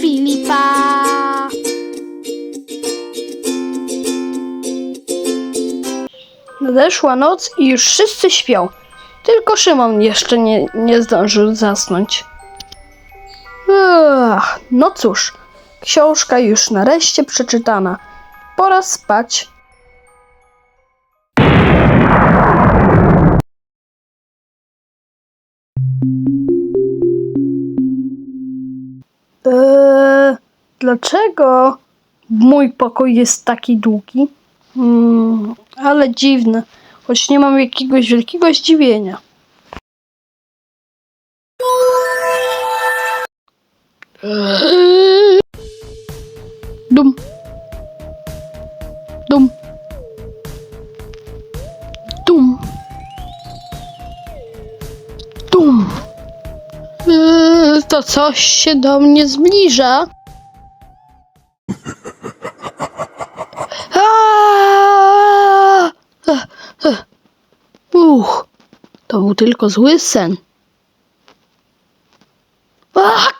Filipa. Nadeszła noc i już wszyscy śpią. Tylko Szymon jeszcze nie, nie zdążył zasnąć. No cóż, książka już nareszcie przeczytana. Pora spać. Eee, dlaczego mój pokój jest taki długi? Hmm, ale dziwne, choć nie mam jakiegoś wielkiego zdziwienia. Dum. Dum. To coś się do mnie zbliża. Uch, to był tylko zły sen. Ach!